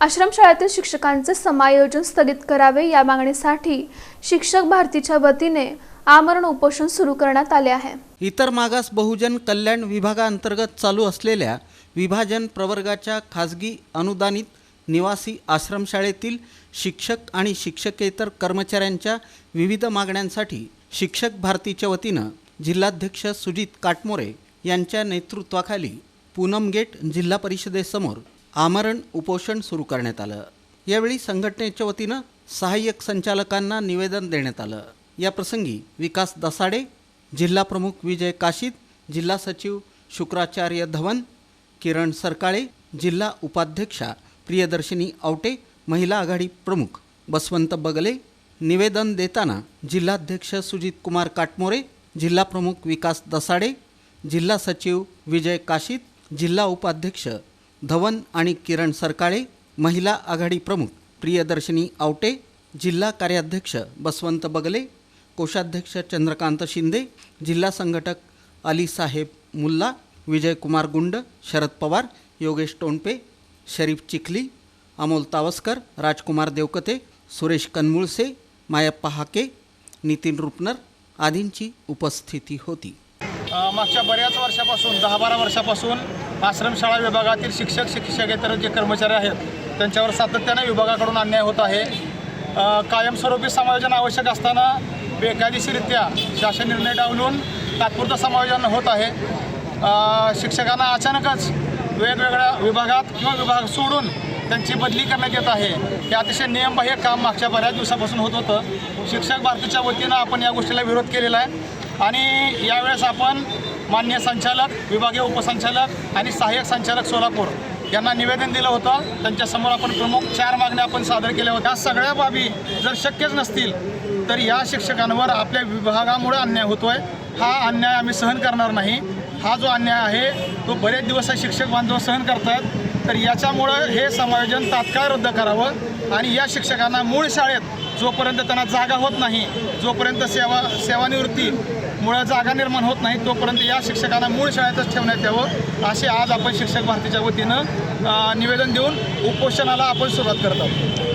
आश्रमशाळेतील शिक्षकांचे समायोजन स्थगित करावे या मागणीसाठी शिक्षक भारतीच्या वतीने आमरण उपोषण सुरू करण्यात आले आहे. इतर मागास बहुजन कल्याण विभागाअंतर्गत चालू असलेल्या विभाजन प्रवर्गाच्या खाजगी अनुदानित निवासी आश्रमशाळेतील शिक्षक आणि शिक्षकेतर कर्मचाऱ्यांच्या विविध मागण्यांसाठी शिक्षक भारतीच्या वतीनं जिल्हाध्यक्ष सुजित काटमोरे यांच्या नेतृत्वाखाली पूनम गेट जिल्हा परिषदेसमोर आमरण उपोषण सुरू करण्यात आलं. यावेळी संघटनेच्या वतीनं सहाय्यक संचालकांना निवेदन देण्यात आलं. या प्रसंगी विकास दसाडे जिल्हा प्रमुख विजय काशीद जिल्हा सचिव शुक्राचार्य धवन किरण सरकाळे जिल्हा उपाध्यक्षा प्रियदर्शिनी आवटे महिला आघाडी प्रमुख बसवंत बगले. निवेदन देताना जिल्हाध्यक्ष सुजित कुमार काटमोरे जिल्हा प्रमुख विकास दसाडे जिल्हा सचिव विजय काशीद जिल्हा उपाध्यक्ष धवन आणि किरण सरकाळे महिला आघाडी प्रमुख प्रियदर्शिनी आवटे जिल्हा कार्याध्यक्ष बसवंत बगले कोषाध्यक्ष चंद्रकांत शिंदे जिल्हा संघटक अलीसाहेब मुल्ला विजयकुमार गुंड शरद पवार योगेश टोणपे शरीफ चिखली अमोल तावस्कर राजकुमार देवकते सुरेश कनमुळसे मायप्पा हाके नितीन रुपनर आदींची उपस्थिती होती. मागच्या बऱ्याच वर्षापासून दहा बारा वर्षापासून आश्रमशाळा विभागातील शिक्षक शिक्षकेतर जे कर्मचारी आहेत त्यांच्यावर सातत्याने विभागाकडून अन्याय होत आहे. कायमस्वरूपी समायोजन आवश्यक असताना बेकायदेशीरित्या शासन निर्णय डावलून तात्पुरतं समायोजन होत आहे. शिक्षकांना अचानकच वेगवेगळ्या विभागात किंवा विभाग सोडून त्यांची बदली करण्यात येत आहे. हे अतिशय नियमबाह्य काम मागच्या बऱ्याच दिवसापासून होत होतं. शिक्षक भारतीच्या वतीनं आपण या गोष्टीला विरोध केलेला आहे. आणि यावेळेस आपण मान्य संचालक विभागीय उपसंचालक आणि सहाय्यक संचालक सोलापूर यांना निवेदन दिलं होतं. त्यांच्यासमोर आपण प्रमुख चार मागण्या आपण सादर केल्या होत्या. या सगळ्या बाबी जर शक्यच नसतील तर या शिक्षकांवर आपल्या विभागामुळे अन्याय होतोय. हा अन्याय आम्ही सहन करणार नाही. हा जो अन्याय आहे तो बरेच दिवस शिक्षक बांधव सहन करतायत. तर याच्यामुळं हे समायोजन तात्काळ रद्द करावं आणि या शिक्षकांना मूळ शाळेत जोपर्यंत त्यांना जागा होत नाही जोपर्यंत सेवा सेवानिवृत्ती मुळे जागा निर्माण होत नाही तोपर्यंत या शिक्षकांना मूळ शाळेतच ठेवण्यात यावं असे आज आपण शिक्षक भारतीच्या वतीनं निवेदन देऊन उपोषणाला आपण सुरुवात करत आहोत.